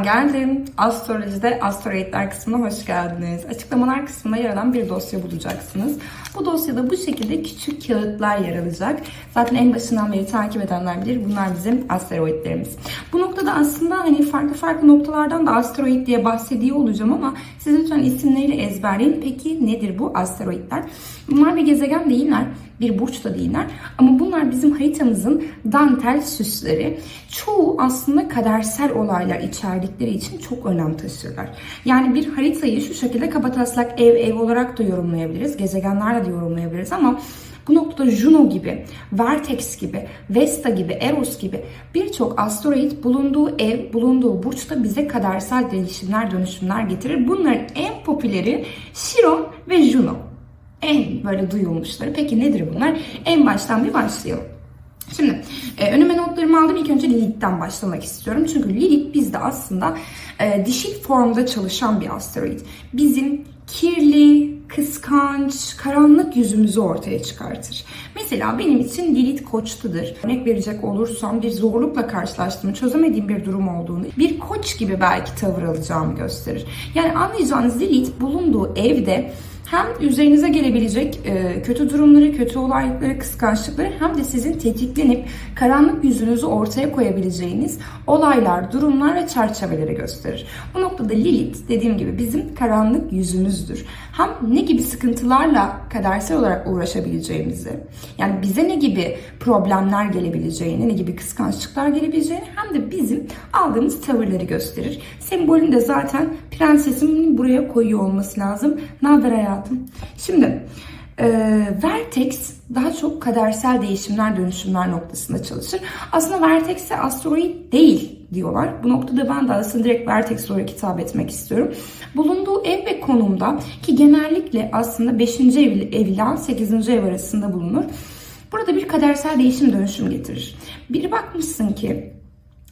Ben geldim. Astrolojide asteroidler kısmına hoş geldiniz. Açıklamalar kısmında yer alan bir dosya bulacaksınız. Bu dosyada bu şekilde küçük kağıtlar yer alacak. Zaten en başından beri takip edenler bilir. Bunlar bizim asteroidlerimiz. Bu noktada aslında hani farklı farklı noktalardan da asteroid diye bahsediyor olacağım ama siz lütfen isimleriyle ezberleyin. Peki nedir bu asteroidler? Bunlar bir gezegen değiller bir burç da değiller. Ama bunlar bizim haritamızın dantel süsleri. Çoğu aslında kadersel olaylar içerdikleri için çok önem taşırlar. Yani bir haritayı şu şekilde kabataslak ev ev olarak da yorumlayabiliriz. Gezegenlerle de yorumlayabiliriz ama bu noktada Juno gibi, Vertex gibi, Vesta gibi, Eros gibi birçok asteroid bulunduğu ev, bulunduğu burçta bize kadersel değişimler, dönüşümler getirir. Bunların en popüleri Chiron ve Juno en böyle duyulmuşları. Peki nedir bunlar? En baştan bir başlayalım. Şimdi e, önüme notlarımı aldım. İlk önce Lilith'ten başlamak istiyorum. Çünkü Lilith bizde aslında e, dişil formda çalışan bir asteroid. Bizim kirli, kıskanç, karanlık yüzümüzü ortaya çıkartır. Mesela benim için Lilith koçtudur. Örnek verecek olursam bir zorlukla karşılaştığımı, çözemediğim bir durum olduğunu, bir koç gibi belki tavır alacağımı gösterir. Yani anlayacağınız Lilith bulunduğu evde hem üzerinize gelebilecek e, kötü durumları, kötü olayları, kıskançlıkları hem de sizin tetiklenip karanlık yüzünüzü ortaya koyabileceğiniz olaylar, durumlar ve çerçeveleri gösterir. Bu noktada Lilith dediğim gibi bizim karanlık yüzümüzdür. Hem ne gibi sıkıntılarla kadersel olarak uğraşabileceğimizi, yani bize ne gibi problemler gelebileceğini, ne gibi kıskançlıklar gelebileceğini hem de bizim aldığımız tavırları gösterir. Sembolün de zaten prensesimin buraya koyuyor olması lazım. Haber hayatım? Şimdi e, Vertex daha çok kadersel değişimler, dönüşümler noktasında çalışır. Aslında Vertex'e asteroid değil diyorlar. Bu noktada ben de aslında direkt Vertex olarak hitap etmek istiyorum. Bulunduğu ev ve konumda ki genellikle aslında 5. ev, ev ile 8. ev arasında bulunur. Burada bir kadersel değişim dönüşüm getirir. Bir bakmışsın ki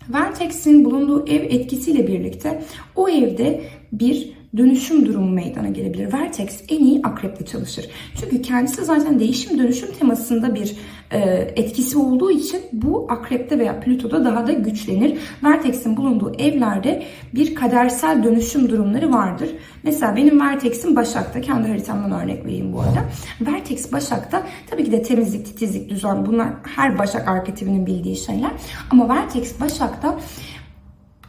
Vertex'in bulunduğu ev etkisiyle birlikte o evde bir dönüşüm durumu meydana gelebilir. Vertex en iyi akreple çalışır. Çünkü kendisi zaten değişim dönüşüm temasında bir e, etkisi olduğu için bu akrepte veya Plüto'da daha da güçlenir. Vertex'in bulunduğu evlerde bir kadersel dönüşüm durumları vardır. Mesela benim Vertex'im Başak'ta. Kendi haritamdan örnek vereyim bu arada. Vertex Başak'ta tabii ki de temizlik, titizlik, düzen bunlar her Başak arketipinin bildiği şeyler. Ama Vertex Başak'ta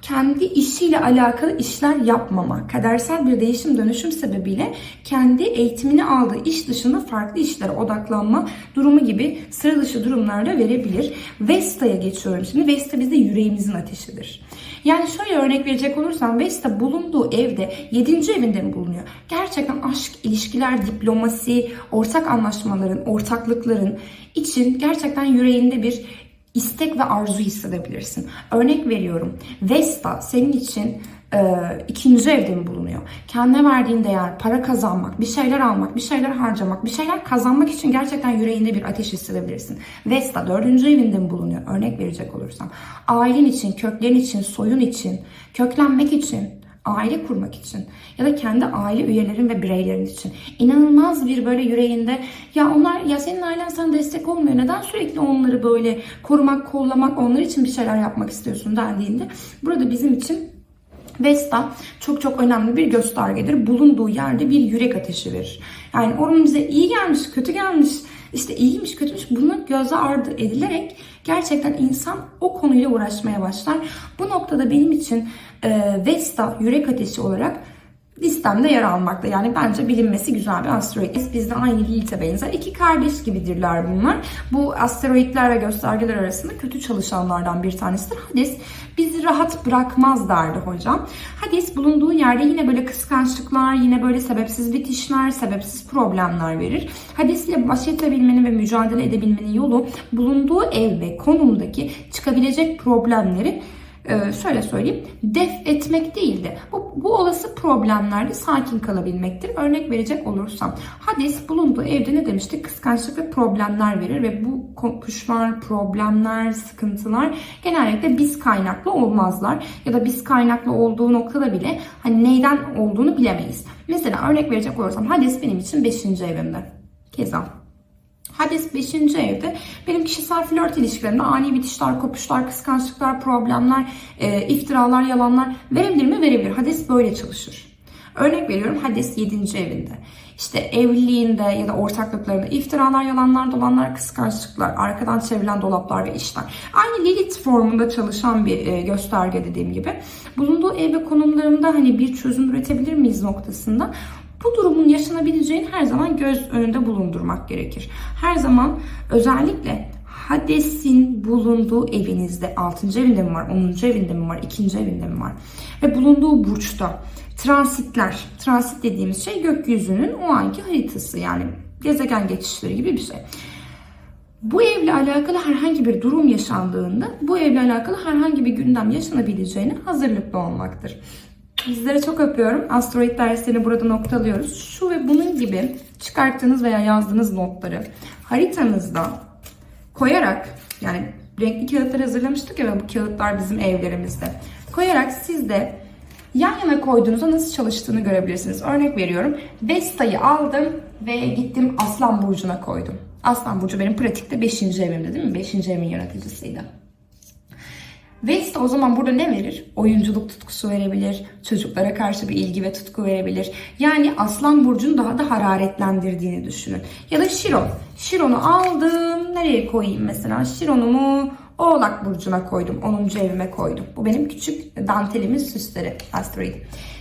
kendi işiyle alakalı işler yapmama, kadersel bir değişim dönüşüm sebebiyle kendi eğitimini aldığı iş dışında farklı işlere odaklanma durumu gibi sıra dışı durumlarda verebilir. Vesta'ya geçiyorum şimdi. Vesta bizde yüreğimizin ateşidir. Yani şöyle örnek verecek olursam Vesta bulunduğu evde 7. evinde mi bulunuyor? Gerçekten aşk, ilişkiler, diplomasi, ortak anlaşmaların, ortaklıkların için gerçekten yüreğinde bir istek ve arzu hissedebilirsin. Örnek veriyorum. Vesta senin için e, ikinci evde mi bulunuyor? Kendine verdiğin değer, para kazanmak, bir şeyler almak, bir şeyler harcamak, bir şeyler kazanmak için gerçekten yüreğinde bir ateş hissedebilirsin. Vesta dördüncü evinde mi bulunuyor? Örnek verecek olursam. Ailen için, köklerin için, soyun için, köklenmek için, aile kurmak için ya da kendi aile üyelerin ve bireylerin için inanılmaz bir böyle yüreğinde ya onlar ya senin ailen sana destek olmuyor neden sürekli onları böyle korumak kollamak onlar için bir şeyler yapmak istiyorsun dendiğinde burada bizim için Vesta çok çok önemli bir göstergedir. Bulunduğu yerde bir yürek ateşi verir. Yani onun bize iyi gelmiş, kötü gelmiş, işte iyiymiş, kötüymüş bunu göze ardı edilerek gerçekten insan o konuyla uğraşmaya başlar. Bu noktada benim için e, Vesta yürek ateşi olarak listemde yer almakta. Yani bence bilinmesi güzel bir asteroid. Bizde aynı Lilith'e benzer. İki kardeş gibidirler bunlar. Bu asteroidler ve göstergeler arasında kötü çalışanlardan bir tanesidir. Hades bizi rahat bırakmaz derdi hocam. Hades bulunduğu yerde yine böyle kıskançlıklar, yine böyle sebepsiz bitişler, sebepsiz problemler verir. Hades ile baş edebilmenin ve mücadele edebilmenin yolu bulunduğu ev ve konumdaki çıkabilecek problemleri e, şöyle söyleyeyim def etmek değildi. Bu, bu olası problemlerde sakin kalabilmektir. Örnek verecek olursam Hades bulunduğu evde ne demiştik? Kıskançlık ve problemler verir ve bu kopuşlar, problemler, sıkıntılar genellikle biz kaynaklı olmazlar. Ya da biz kaynaklı olduğu noktada bile hani neyden olduğunu bilemeyiz. Mesela örnek verecek olursam Hades benim için 5. evimde. Keza. Hades 5. evde benim kişisel flört ilişkilerimde ani bitişler, kopuşlar, kıskançlıklar, problemler, e, iftiralar, yalanlar verebilir mi? Verebilir. Hades böyle çalışır. Örnek veriyorum Hades 7. evinde. İşte evliliğinde ya da ortaklıklarında iftiralar, yalanlar, dolanlar, kıskançlıklar, arkadan çevrilen dolaplar ve işler. Aynı Lilith formunda çalışan bir e, gösterge dediğim gibi. Bulunduğu ev ve konumlarında hani bir çözüm üretebilir miyiz noktasında bu durumun yaşanabileceğini her zaman göz önünde bulundurmak gerekir. Her zaman özellikle Hades'in bulunduğu evinizde 6. evinde mi var, 10. evinde mi var, 2. evinde mi var ve bulunduğu burçta transitler, transit dediğimiz şey gökyüzünün o anki haritası yani gezegen geçişleri gibi bir şey. Bu evle alakalı herhangi bir durum yaşandığında bu evle alakalı herhangi bir gündem yaşanabileceğine hazırlıklı olmaktır. Sizlere çok öpüyorum. Asteroid derslerini burada noktalıyoruz. Şu ve bunun gibi çıkarttığınız veya yazdığınız notları haritanızda koyarak yani renkli kağıtlar hazırlamıştık ya ve bu kağıtlar bizim evlerimizde. Koyarak siz de yan yana koyduğunuzda nasıl çalıştığını görebilirsiniz. Örnek veriyorum. Vesta'yı aldım ve gittim Aslan Burcu'na koydum. Aslan Burcu benim pratikte 5. evimde değil mi? 5. evimin yöneticisiydi. Vesta o zaman burada ne verir? Oyunculuk tutkusu verebilir, çocuklara karşı bir ilgi ve tutku verebilir. Yani Aslan Burcu'nu daha da hararetlendirdiğini düşünün. Ya da Şiron. Şiron'u aldım, nereye koyayım mesela? Şiron'umu Oğlak Burcu'na koydum, 10. evime koydum. Bu benim küçük dantelimin süsleri, asteroid.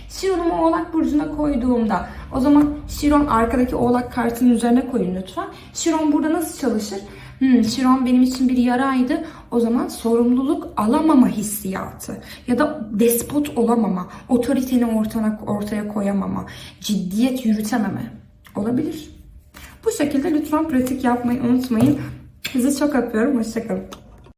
Şiron'umu Oğlak Burcu'na koyduğumda o zaman Şiron arkadaki Oğlak kartının üzerine koyun lütfen. Şiron burada nasıl çalışır? Hmm, Şiron benim için bir yaraydı. O zaman sorumluluk alamama hissiyatı ya da despot olamama, otoriteni ortaya, ortaya koyamama, ciddiyet yürütememe olabilir. Bu şekilde lütfen pratik yapmayı unutmayın. Sizi çok öpüyorum. Hoşçakalın.